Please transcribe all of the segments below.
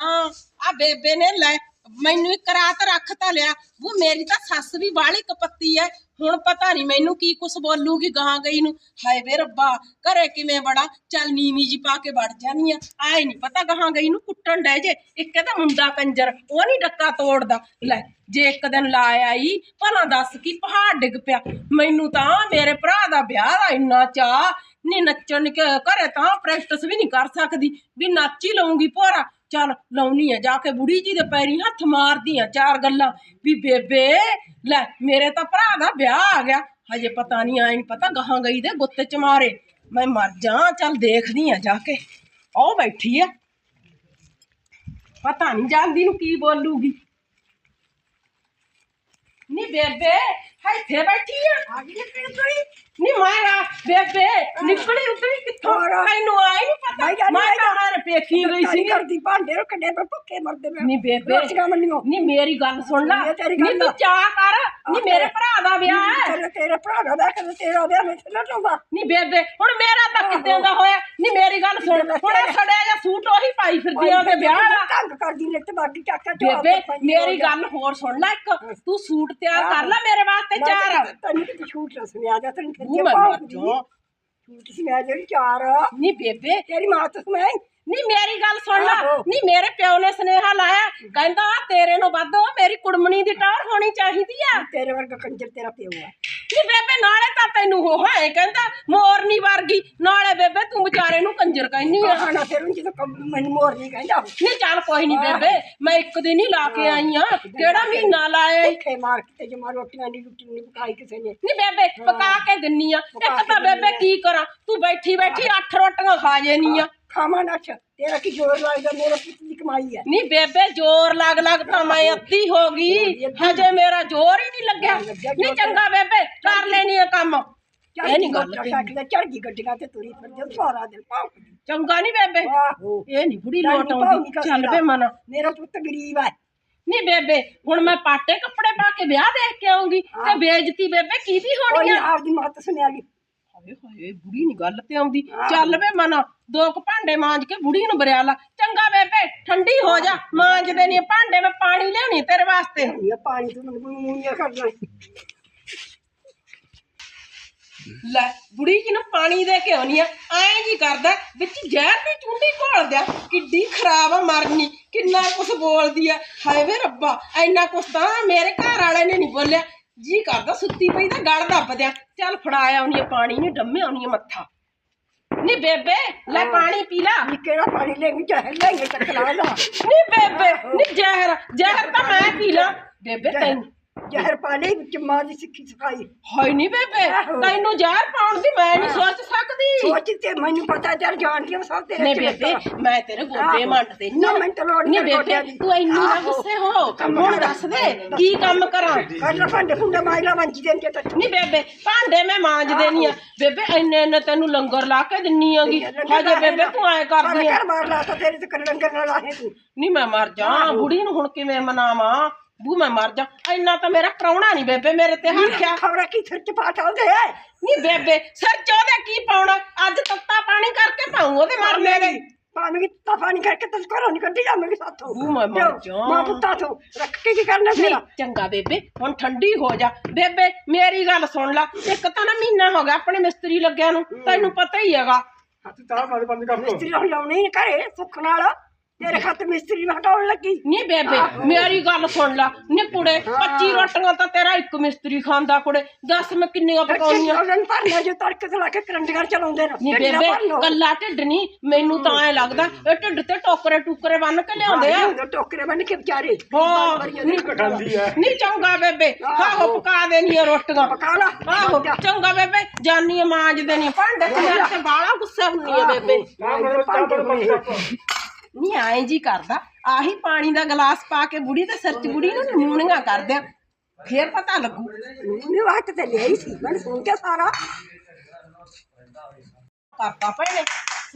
ਹਾਂ, ਆ ਬੇਬੇ ਨੇ ਲੈ, ਮੈਨੂੰ ਇੱਕ ਰਾਤ ਰੱਖ ਤਾਂ ਲਿਆ। ਉਹ ਮੇਰੀ ਤਾਂ ਸੱਸ ਵੀ ਬਾਹਲੀ ਕਪੱਤੀ ਐ। ਹੁਣ ਪਤਾ ਨਹੀਂ ਮੈਨੂੰ ਕੀ ਕੁਛ ਬੋਲੂਗੀ ਗਾਂ ਗਈ ਨੂੰ। ਹਾਏ ਵੇ ਰੱਬਾ, ਘਰੇ ਕਿਵੇਂ ਬੜਾ? ਚੱਲ ਨੀਵੀਂ ਜੀ ਪਾ ਕੇ ਵੜ ਜਾਨੀ ਆ। ਆਏ ਨਹੀਂ ਪਤਾ ਗਾਂ ਗਈ ਨੂੰ ਕੁੱਟਣ ਡੈ ਜੇ। ਇੱਕ ਤਾਂ ਮੁੰਡਾ ਕੰਜਰ, ਉਹ ਨਹੀਂ ਡੱਕਾ ਤੋੜਦਾ। ਲੈ, ਜੇ ਇੱਕ ਦਿਨ ਲਾ ਆਈ, ਭਲਾ ਦੱਸ ਕੀ ਪਹਾੜ ਡਿੱਗ ਪਿਆ। ਮੈਨੂੰ ਤਾਂ ਮੇਰੇ ਭਰਾ ਦਾ ਵਿਆਹ ਦਾ ਇੰਨਾ ਚਾਹ ਨੀ ਨੱਚਣ ਘਰੇ ਤਾਂ ਪ੍ਰੈਕਟਿਸ ਵੀ ਨਹੀਂ ਕਰ ਸਕਦੀ। ਵੀ ਨੱਚ ਹੀ ਲਊਂਗੀ ਭੋਰਾ। ਚੱਲ ਲਾਉਣੀ ਆ ਜਾ ਕੇ ਬੁੜੀ ਜੀ ਦੇ ਪੈਰੀ ਹੱਥ ਮਾਰਦੀ ਆ ਚਾਰ ਗੱਲਾਂ। ਵੀ ਬੇਬੇ, ਲੈ ਮੇਰੇ ਤਾਂ ਭਰਾ ਦਾ ਵਿਆਹ ਆ ਗਿਆ। ਹਜੇ ਪਤਾ ਨਹੀਂ ਆਈ ਨਹੀਂ ਪਤਾ ਗਾਹਾਂ ਗਈ ਦੇ ਗੁੱਤੇ ਚ ਮਾਰੇ। ਮੈਂ ਮਰ ਜਾ ਚੱਲ ਦੇਖਦੀ ਆ ਜਾ ਕੇ। ਉਹ ਬੈਠੀ ਆ। ਪਤਾ ਨਹੀਂ ਜਾਂਦੀ ਨੂੰ ਕੀ ਬੋਲੂਗੀ। ਨੀ ਬੇਬੇ ਇੱਥੇ ਬੈਠੀ ਆ। ਆ ਗਈ ਨਿਕਲੀ ਨੀ ਮਾਰਾ ਬੇਬੇ ਨਿਕਲੀ ਉਤਰੀ ਕਿੱਥੋਂ? ਮੈਨੂੰ ਆਈ ਨਹੀਂ ਪਤਾ। ਮੈਂ ਤਾਂ ਮਾਰੇ ਪੇਖੀ ਗਈ ਸੀ ਕਰਦੀ ਭਾਂਡੇ ਪਰ ਭੁੱਖੇ ਮਰਦੇ ਮੈਂ ਨੀ ਬੇਬੇ ਰੋਟੀਆਂ ਮੰਨੀਓ ਨੀ ਮੇਰੀ ਗੱਲ ਸੁਣ ਲੈ। ਨੀ ਤੂੰ। ਚਾਹ ਕਰ। ਨੀ ਮੇਰੇ ਭਰਾ ਦਾ ਵਿਆਹ ਹੈ। ਤੇਰੇ ਤੇਰੇ ਭਰਾ ਦਾ ਕਦੇ ਤੇਰਾ ਉਹਦੇ ਵਿੱਚ ਨਾ ਟੋਗਾ ਨੀ ਬੇਬੇ ਹੁਣ ਮੇਰਾ ਤਾਂ ਕਿੱਦਾਂ ਦਾ ਹੋਇਆ? ਨੀ ਮੇਰੀ ਗੱਲ ਸੁਣ ਹੁਣ ਇਹ ਸੜਿਆ ਜਿਹਾ ਸੂਟ ਉਹੀ ਪਾਈ ਫਿਰਦੀ ਆ ਉਹਦੇ ਵਿਆਹ ਦਾ। ਤੰਗ ਕਰਦੀ ਨੇ ਤੇ ਬਾਕੀ ਚਾਕਾ ਬੇਬੇ ਮੇਰੀ ਗੱਲ ਹੋਰ ਸੁਣ ਲੈ ਇੱਕ। ਤੂੰ ਸੂਟ ਤਿਆਰ ਕਰ ਲੈ ਮੇਰੇ ਵਾਸਤੇ ਚਾਰ। ਤੈਨੂੰ ਕਿਤੇ ਛੂਟ ਸੁਣਿਆ ਜਾ ਤੈਨੂੰ ਤੂੰ ਫਿਰ ਮੈਂ ਪਾਉ ਮਰ ਜਾ। ਛੂਟ ਸੁਣਿਆ ਜਿਹੜੀ ਚਾਰ। ਨੀ ਬੇਬੇ। ਤੇਰੀ ਮਾਂ ਤੋਂ ਸੁਣਾਈ ਨੀ ਮੇਰੀ ਗੱਲ ਸੁਣ ਲੈ। ਆਹੋ। ਨੀ ਮੇਰੇ ਪਿਓ ਨੇ ਸੁਨੇਹਾ ਲਾਇਆ ਕਹਿੰਦਾ ਤੇਰੇ ਨੂੰ ਵੱਧ ਉਹ ਮੇਰੀ ਕੁੜਮਣੀ ਦੀ ਟੌਰ ਹੋਣੀ ਚਾਹੀਦੀ ਆ। ਤੇਰੇ ਵਰਗਾ ਕੰਜਰ ਤੇਰਾ ਪਿਓ ਆ। ਨੀ ਬੇਬੇ ਨਾਲੇ ਤਾਂ ਤੈਨੂੰ ਉਹ ਹੈ ਕਹਿੰਦਾ ਮੋਰਨੀ ਵਰਗੀ। ਨਾਲੇ ਬੇਬੇ ਤੂੰ ਵਿਚਾਰੇ ਨੂੰ ਕੰਜਰ ਕਹਿੰਨੀ ਆ। ਖਾਣਾ ਫਿਰ ਉਹ ਜਦੋਂ ਕੰਮ- ਮੈਨੂੰ ਮੋਰ ਨਹੀਂ ਕਹਿੰਦਾ ਨੀ ਚੱਲ ਕੋਈ ਨਹੀਂ ਬੇਬੇ ਮੈਂ ਇੱਕ ਦਿਨ ਹੀ ਲਾ ਕੇ ਆਈ ਆ। ਕਿਹੜਾ ਮਹੀਨਾ ਲਾਇਆ ਈ? ਭੁੱਖੇ ਮਾਰ ਕੇ ਤੇ ਜਮਾ ਰੋਟੀਆਂ ਦੀ ਰੋਟੀ ਨਹੀਂ ਪਕਾਈ ਕਿਸੇ ਨੇ। ਨੀ ਬੇਬੇ ਪਕਾ ਕੇ ਦਿੰਨੀ ਆ। ਇੱਕ ਤਾਂ ਬੇਬੇ ਕੀ ਕਰਾਂ? ਤੂੰ ਬੈਠੀ ਬੈਠੀ ਅੱਠ ਰੋਟੀਆਂ ਖਾ ਜੇਨੀ ਆ। ਖਾਵਾਂ ਨਾ ਅੱਛਾ ਤੇਰਾ ਕੀ ਜ਼ੋਰ ਲੱਗਦਾ? ਮੇਰੇ ਪੁੱਤ ਦੀ ਕਮਾਈ ਹੈ ਨੀ ਬੇਬੇ ਜ਼ੋਰ ਲੱਗ ਲੱਗ ਤਾਂ ਮੈਂ ਅੱਧੀ ਹੋ ਗਈ। ਹਜੇ ਮੇਰਾ ਜ਼ੋਰ ਹੀ ਨਹੀਂ ਲੱਗਿਆ। ਨੀ ਚੰਗਾ ਬੇਬੇ ਕਰ ਲੈਣੀ ਕੰਮ। ਇਹ ਨਹੀਂ ਗੱਲ ਚੱਕ ਚੜ ਗਈ ਗੱਡੀਆਂ ਤੇ ਤੁਰੀ ਫਿਰਦੇ ਸਾਰਾ ਦਿਨ ਭੌਂਕਦੀ ਚੰਗਾ ਨਹੀਂ ਬੇਬੇ। ਇਹ ਨਹੀਂ ਬੁੜੀ ਲੋਟ ਆਉਂਦੀ। ਚੱਲ। ਵੇ ਮਨ। ਮੇਰਾ ਪੁੱਤ ਗਰੀਬ ਹੈ ਨੀ ਬੇਬੇ ਹੁਣ ਮੈਂ ਪਾਟੇ ਕੱਪੜੇ ਪਾ ਕੇ ਵਿਆਹ ਦੇਖ ਕੇ ਆਉਂਗੀ ਤੇ ਬੇਇੱਜ਼ਤੀ ਬੇਬੇ ਕੀਦੀ ਹੋਣੀ ਕੋਈ ਆ ਆਪਦੀ ਮੱਤ ਸੁਣਿਆ ਗਈ ਹਾਏ ਹਾਏ ਬੁੜੀ ਨਹੀਂ ਗੱਲ ਤੇ ਆਉਂਦੀ। ਚੱਲ ਵੇ ਮਨ ਦੋ ਕੁ ਭਾਂਡੇ ਮਾਂਜ ਕੇ ਬੁੜੀ ਨੂੰ ਬਰਿਆ ਲਾ। ਚੰਗਾ ਬੇਬੇ ਠੰਡੀ ਹੋ ਜਾ ਮਾਂਜਦੇ ਨਹੀਂ ਭਾਂਡੇ ਮੈਂ ਪਾਣੀ ਲਿਆਉਣੀ ਤੇਰੇ ਵਾਸਤੇ। ਇਹ ਪਾਣੀ ਤੋਂ ਮੈਨੂੰ ਮੂੰਹ ਕਰਨਾ। ਲੈ ਬੁੜੀ ਜੀ ਨੂੰ ਪਾਣੀ ਦੇ ਕੇ ਆਉਣੀ ਆ। ਐਂ ਜੀ ਕਰਦਾ ਵਿੱਚ ਜ਼ਹਿਰ ਦੀ ਚੁੰਡੀ ਘੋਲ ਦਿਆ। ਕਿੱਡੀ ਖਰਾਬ ਆ ਮਰਨੀ ਕਿੰਨਾ ਕੁਛ ਬੋਲਦੀ ਆ। ਹਾਏ ਵੇ ਰੱਬਾ ਐਨਾ ਕੁਛ ਤਾਂ ਮੇਰੇ ਘਰ ਵਾਲੇ ਨੇ ਨਹੀਂ ਬੋਲਿਆ। ਜੀ ਕਰਦਾ ਸੁੱਤੀ ਪਈ ਤਾਂ ਗਲ ਦੱਬ ਦਿਆਂ ਚੱਲ ਫੜਾਇਆ ਆ ਪਾਣੀ ਨੇ ਡੰਮੇ ਆ ਮੱਥਾ। ਨੀ ਬੇਬੇ ਲੈ ਪਾਣੀ ਪੀ ਲਾ। ਇਹ ਕਿਹੜਾ ਪਾਣੀ ਲੈਂਗੀ ਚਾਹੇ ਲੈਂਗੇ ਚੱਕਲਾ ਲਾ ਨੀ ਬੇਬੇ ਨੀ ਜ਼ਹਿਰ। ਜ਼ਹਿਰ ਤਾਂ ਮੈਂ ਪੀ ਲਾਂ। ਬੇਬੇ ਤੈਨੂੰ ਜ਼ਹਿਰ ਪਾਣੀ ਵਿੱਚ ਮਾਂ ਦੀ ਸਿੱਖੀ ਸਿਖਾਈ। ਹਾਏ ਨੀ ਬੇਬੇ ਆਹੋ। ਤੈਨੂੰ ਜ਼ਹਿਰ ਪਾਉਣ ਦੀ ਮੈਂ ਨਹੀਂ ਸੋਚ ਸਕਦੀ। ਸੋਚ ਤੇ ਮੈਨੂੰ ਪਤਾ ਚੱਲ ਜਾਣਦੀ ਆ ਸਭ ਤੇਰੇ ਨੇ ਚ ਬੇਬੇ। ਮੈਂ ਤੇਰੇ ਗੋਡੇ ਆਹੋ। ਮੰਡ ਤੇ ਨਾ ਮੈਨੂੰ ਤਾਂ ਲੋੜ ਨਹੀਂ ਨਹੀਂ ਬੇਬੇ ਦੀ। ਤੂੰ ਇੰਨੀ ਨਾ ਆਹੋ। ਗੁੱਸੇ ਹੋ। ਹੁਣ ਦੱਸ ਦੇ ਕੀ ਕੰਮ ਕਰਾਂ? ਕਰ ਲਾ ਫੰਡ ਫੁੰਡਾ ਮਾਇਲਾ ਮੰਜੀ ਦੇ ਤੇ ਨਹੀਂ ਬੇਬੇ ਭਾਂਡੇ ਮੈਂ ਮਾਂਜ ਦੇਣੀ ਆ। ਬੇਬੇ ਇੰਨੇ ਇੰਨੇ ਤੈਨੂੰ ਲੰਗਰ ਲਾ ਕੇ ਦਿੰਨੀ ਆਗੀ। ਹਜੇ ਬੇਬੇ ਤੂੰ ਐ ਕਰਦੀ ਆ। ਮਾਰ ਲਾ ਤਾਂ ਤੇਰੇ ਤੇ ਕਰ ਲੰਗਰ ਨਾਲ ਆਹੇ ਤੂੰ। ਨਹੀਂ ਮੈਂ ਮਰ ਜਾ ਬੁੜੀ ਨੂੰ ਹੁਣ ਕਿਵੇਂ ਮਨਾਵਾਂ? ਬੂ ਮੈਂ ਮਰ ਜਾ। ਇੰਨਾ ਤਾਂ ਮੇਰਾ ਪ੍ਰਾਹੁਣਾ ਨਹੀਂ ਬੇਬੇ ਮੇਰੇ ਤੇ ਹੱਥਿਆ ਖਬਰਾਂ ਕੀ ਸਿਰ ਚ ਪਾ ਚਾਉਂਦੇ ਐ? ਨਹੀਂ ਬੇਬੇ ਸਿਰ ਚ ਉਹਦੇ ਕੀ ਪਾਉਣਾ? ਅੱਜ ਤੱਤਾ ਪਾਣੀ ਕਰਕੇ ਪਾਉਂ ਉਹਦੇ ਮਰਨੇ ਦੇ। ਪਾਣੀ ਤਾਂ ਪਾਣੀ ਕਰਕੇ ਤਸ ਘਰੋਂ ਨਹੀਂ ਕੱਢੀ ਜਾਵਾਂਗੇ ਸਾਥੋਂ। ਬੂ ਮੈਂ ਮਰ ਜਾ। ਮਾਂ ਪੁੱਤਾਂ ਤੋਂ ਰੱਖ ਕੇ ਕੀ ਕਰਨਾ ਤੇਰਾ? ਚੰਗਾ ਬੇਬੇ ਹੁਣ ਠੰਡੀ ਹੋ ਜਾ। ਬੇਬੇ ਮੇਰੀ ਗੱਲ ਸੁਣ ਲੈ। ਇੱਕ ਤਾਂ ਨਾ ਮਹੀਨਾ ਹੋ ਗਿਆ ਆਪਣੇ ਮਿਸਤਰੀ ਲੱਗਿਆ ਨੂੰ। ਤੈਨੂੰ ਪਤਾ ਹੀ ਹੈਗਾ। ਹੱਥ ਮਾਰ ਬੰਦ ਕਰ ਲੋ ਮਿਸਤਰੀ ਲਾਉਣੀ ਨੀ ਘਰੇ ਸੁੱਖ ਨਾਲ। ਤੇਰੇ ਖਾਤੇ ਮਿਸਤਰੀ ਨੂੰ ਹਟਾਉਣ ਲੱਗੀ ਨਹੀਂ ਬੇਬੇ ਮੇਰੀ ਗੱਲ ਸੁਣ ਲੈ ਨੀ ਕੁੜੇ 25 ਰੋਟੀਆਂ ਤਾਂ ਤੇਰਾ ਇੱਕ ਮਿਸਤਰੀ ਖਾਂਦਾ ਕੁੜੇ ਦੱਸ ਮੈਂ ਕਿੰਨੀਆਂ ਪਕਾਉਣੀਆਂ ਉਹਨਾਂ ਭਰਨਾ ਜੋ ਤੜਕੇ ਤੇ ਲਾ ਕੇ ਕਰੰਡੀਆਂ ਚਲਾਉਂਦੇ ਨੇ। ਨੀ ਢਿੱਡ ਨਾ ਬੇਬੇ ਭਰ ਲਓ। ਕੱਲਾ ਢਿੱਡ ਨਹੀਂ ਮੈਨੂੰ ਤਾਂ ਐ ਲੱਗਦਾ ਇਹ ਢਿੱਡ ਤੇ ਟੋਕਰੇ ਟੁਕਰੇ ਬੰਨ ਕੇ ਲਿਆਉਂਦੇ ਆ ਉਦੋਂ ਟੋਕਰੇ ਬੰਨ ਕੇ ਵਿਚਾਰੇ ਹਾਂ ਨਹੀਂ ਖਾਂਦੀ ਐ ਨਹੀਂ ਚੰਗਾ ਬੇਬੇ ਆਹੋ ਪਕਾ ਦੇਣੀਆਂ ਰੋਟੀਆਂ ਪਕਾ ਲਾ ਆਹੋ ਚੰਗਾ ਬੇਬੇ ਜਾਨੀ ਆ ਮਾਂਜ ਦੇਣੀ ਆ। ਭਾਂਡੇ ਤੇ ਮੇਰੇ ਤੇ ਬਾਲਾ ਗੁੱਸਾ ਹੁੰਨੀ ਆ ਬੇਬੇ ਕਰ ਨਹੀਂ ਐਂ ਜੀ ਕਰਦਾ। ਆਹੀ ਪਾਣੀ ਦਾ ਗਲਾਸ ਪਾ ਕੇ ਬੁੜੀ ਦੇ ਸਿਰ 'ਚ ਬੁੜੀ ਨੂੰ ਨਿਮੂਣੀਆਂ ਕਰਦੇ ਆ। ਫੇਰ ਪਤਾ ਲੱਗੂ। ਨਹੀਂ ਵਾਟ ਤੇ ਲਈ ਸੀ ਮੈਂ ਸੁਣ ਕੇ ਸਾਰਾ। ਕਰਤਾ ਭੈਣੇ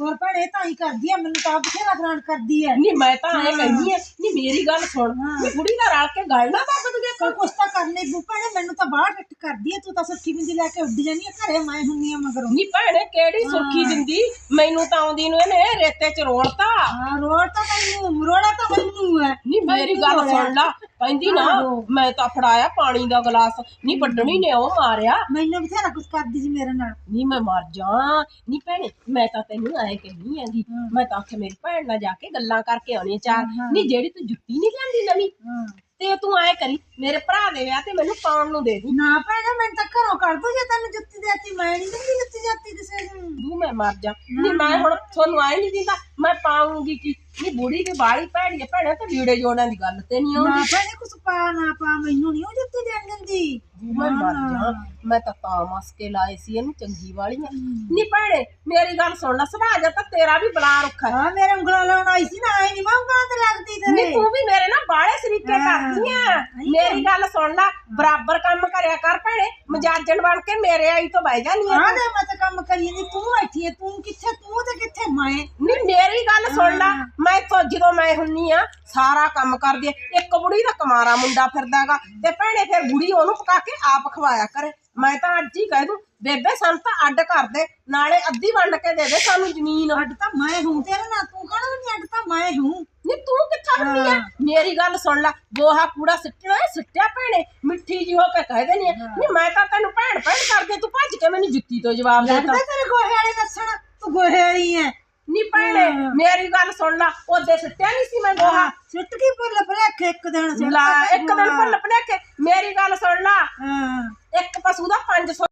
ਹੋਰ ਭੈਣੇ ਤਾਂ ਹੀ ਕਰਦੀ ਆ ਮੈਨੂੰ ਤਾਂ ਬਥੇਰਾ ਹੈਰਾਨ ਕਰਦੀ ਐ ਨਹੀਂ ਮੈਂ ਤਾਂ ਐ ਕਹਿੰਦੀ ਐ ਨਹੀਂ ਮੇਰੀ ਗੱਲ ਸੁਣ। ਬੁੜੀ ਦਾ ਰਲ ਕੇ ਗੱਲ ਨਾ ਦਗੇ ਕੋਈ ਕੁਛ ਤਾਂ ਕਰਨੇ ਬੂ ਭੈਣੇ ਮੈਨੂੰ ਤਾਂ ਬਾਹਰ ਟੱਟ ਕਰਦੀ ਐ ਤੂੰ ਤਾਂ ਸੁੱਖੀ ਬਿੰਦੀ ਲੈ ਕੇ ਉੱਡ ਜਾਨੀ ਆ। ਘਰੇ ਮੈਂ ਹੁੰਨੀ ਆ ਮਗਰੋਂ। ਨੀ ਭੈਣੇ ਕਿਹੜੀ ਸੁਰਖੀ ਦਿੰਦੀ ਮੈਨੂੰ ਤਾਂ ਆਉਂਦੀ ਨੂੰ ਇਹਨੇ ਰੇਤੇ ਚ ਰੋਲਤਾ। ਹਾਂ ਰੋੜ ਤਾਂ ਮੈਨੂੰ ਰੋੜਾ ਤਾਂ ਮੈਨੂੰ ਹੈ ਨੀ ਮੇਰੀ ਗੱਲ ਸੁਣ ਲਾ। ਕਹਿੰਦੀ ਨਾ ਮੈਂ ਤਾਂ ਫੜਾਇਆ ਪਾਣੀ ਦਾ ਗਲਾਸ। ਨੀ ਵੱਡਣੀ ਨੇ ਉਹ ਮਾਰਿਆ। ਮੈਨੂੰ ਬਥੇਰਾ ਕੁਛ ਕਰਦੀ ਸੀ ਮੇਰੇ ਨਾਲ। ਨੀ ਮੈਂ ਮਰ ਜਾ ਨੀ ਭੈਣੇ ਮੈਂ ਤਾਂ ਤੈਨੂੰ ਐ ਕਹਿੰਦੀ ਆਂਗੀ ਮੈਂ ਤਾਂ ਆਖੇ ਮੇਰੀ ਭੈਣ ਨਾਲ ਜਾ ਕੇ ਗੱਲਾਂ ਕਰਕੇ ਆਉਣੀ ਚਾਰ। ਨੀ ਜਿਹੜੀ ਤੂੰ ਜੁੱਤੀ ਨਹੀਂ ਲੈਂਦੀ ਨਵੀਂ? ਹਾਂ। ਤੇ ਤੂੰ ਐ ਕਰੀ ਮੇਰੇ ਭਰਾ ਦੇ ਵਿਆਹ ਤੇ ਮੈਨੂੰ ਪਾਉਣ ਨੂੰ ਦੇ ਦੀ ਨਾ ਭੈਣੇ ਮੈਂ ਤਾਂ ਘਰੋਂ ਕੱਢ ਦੂ ਜੇ ਤੈਨੂੰ ਜੁੱਤੀ ਦੇਤੀ ਮੈਂ ਨਹੀਂ ਦਿੰਦੀ ਜੁੱਤੀ ਜਾਤੀ ਕਿਸੇ ਨੂੰ। ਤੂੰ ਮੈਂ ਮਰ ਜਾ। ਨੀ ਮੈਂ ਹੁਣ ਤੁਹਾਨੂੰ ਆਏ ਨਹੀਂ ਦਿੰਦਾ ਮੈਂ ਪਾਉਂਗੀ ਕੀ? ਨੀ ਬੁੜੀ ਦੀ ਬਾਲੀ ਭੈੜੀ ਹੈ ਭੈਣੇ ਤੇ ਵੀੜੇ ਜੋੜਾਂ ਦੀ ਗੱਲ ਤੇ ਨਹੀਂ ਨਾ ਆਉਂਦੀ ਭੈਣੇ ਕੁਛ ਪਾ ਨਾ ਪਾ ਮੈਨੂੰ ਨਹੀਂ ਉਹ ਜੁੱਤੀ ਦੇਣ ਦਿੰਦੀ। ਮੈਂ ਮਰ ਜਾ ਮੈਂ ਤਾਂ ਤਾਂ ਮਸਕੇ ਲਾਏ ਸੀ ਇਹਨੂੰ ਚੰਗੀ ਵਾਲੀ ਨੀ ਭੈਣੇ ਮੇਰੀ ਗੱਲ ਸੁਣ ਲੈ ਸੁਭਾਅ ਜਾ ਤਾਂ ਤੇਰਾ ਵੀ ਬਲਾ ਰੁੱਖਾ ਹੈ। ਹਾਂ ਮੇਰੇ ਉਂਗਲਾਂ ਲਾਉਣ ਆਈ ਸੀ ਨਾ ਆਈ ਨਹੀਂ ਮੈਂ ਉਂਗਲਾਂ ਤੇ ਲੱਗਦੀ ਤੇਰੇ। ਤੂੰ ਵੀ ਮੇਰੇ ਨਾਲ ਬਾਲੇ ਸਰੀਕੇ ਕਰਦੀ ਆ ਮੇਰੀ ਗੱਲ। ਸੁਣ ਲੈ ਬਰਾਬਰ ਕੰਮ ਕਰਿਆ ਕਰ ਭੈਣੇ। ਮਜਾਜਣ ਬਣ ਕੇ ਮੇਰੇ ਆਈ ਤੋਂ ਬਹਿ ਜਾਨੀ ਆ। ਹਾਂ ਦੇ ਮੈਂ ਤਾਂ ਕੰਮ ਕਰੀ ਨਹੀਂ ਤੂੰ ਬੈਠੀ ਐ ਤੂੰ ਕਿੱਥੇ ਤੂੰ ਤੇ ਕਿੱਥੇ ਮੈਂ ਨੀ ਮੇਰੀ ਗੱਲ ਸੁਣ ਲੈ ਮੈਂ ਤੋਂ ਜਦੋਂ ਮੈਂ ਹੁੰਨੀ ਆ ਸਾਰਾ ਕੰਮ ਕਰਦੀ ਇੱਕ ਬੁੜੀ ਦਾ ਕਮਾਰਾ ਮੁੰਡਾ ਫਿਰਦਾਗਾ ਤੇ ਭੈਣੇ ਫਿਰ ਬੁੜੀ ਉਹਨੂੰ ਪਕਾ ਕੇ ਆਪ ਖਵਾਇਆ ਕਰੇ। ਮੈਂ ਤਾਂ ਅੱਜ ਹੀ ਕਹਿ ਦੂੰ ਬੇਬੇ ਸਾਨੂੰ ਤਾਂ ਅੱਡ ਕਰ ਦੇ ਨਾਲੇ ਅੱਧੀ ਵੰਡ ਕੇ ਦੇ ਦੇ ਸਾਨੂੰ ਜ਼ਮੀਨ। ਅੱਡ ਤਾਂ ਮੈਂ ਹੂੰ ਤੇਰੇ ਨਾਲ ਤੂੰ ਕਹਣਾ ਨਹੀਂ ਅੱਡ ਤਾਂ ਮੈਂ ਹੂੰ। ਨੀ ਤੂੰ ਕਿੱਥਾ ਹੁੰਨੀ ਆ? ਮੇਰੀ ਗੱਲ ਸੁਣ ਲੈ ਗੋਹਾ ਕੂੜਾ ਸਿੱਟਣਾ ਹੈ, ਸਿੱਟਿਆ ਭੈਣੇ ਮਿੱਠੀ ਜੀ ਹੋ ਕੇ ਕਹਿ ਦੇਣੀ ਆ। ਨੀ ਮੈਂ ਤਾਂ ਤੈਨੂੰ ਭੈਣ ਭੈਣ ਕਰਦੀ ਤੂੰ ਭੱਜ ਕੇ ਮੈਨੂੰ ਜੁੱਤੀ ਤੋਂ ਜਵਾਬ ਦੇਤਾ ਲੱਗਦਾ ਤੇਰੇ ਗੋਹੇ ਵਾਲੇ ਦੱਸਣ? ਤੂੰ ਗੋਹੇ ਵਾਲੀ ਐ। ਨੀ ਭੈਣੇ ਮੇਰੀ ਗੱਲ ਸੁਣ ਲੈ ਉਹਦੇ ਸਿੱਟਿਆ ਨਹੀਂ ਸੀ ਮੈਂ ਗੋਹਾ। ਸਿੱਟ ਕੀ ਪੁੱਲ ਭਲੇਖੇ ਇੱਕ ਦਿਨ ਸਿੱਟ ਇੱਕ ਦਿਨ ਭੁੱਲ ਭੁਲੇਖੇ। ਮੇਰੀ ਗੱਲ ਸੁਣ ਲੈ। ਹਾਂ। ਇੱਕ ਪਸ਼ੂ ਦਾ 500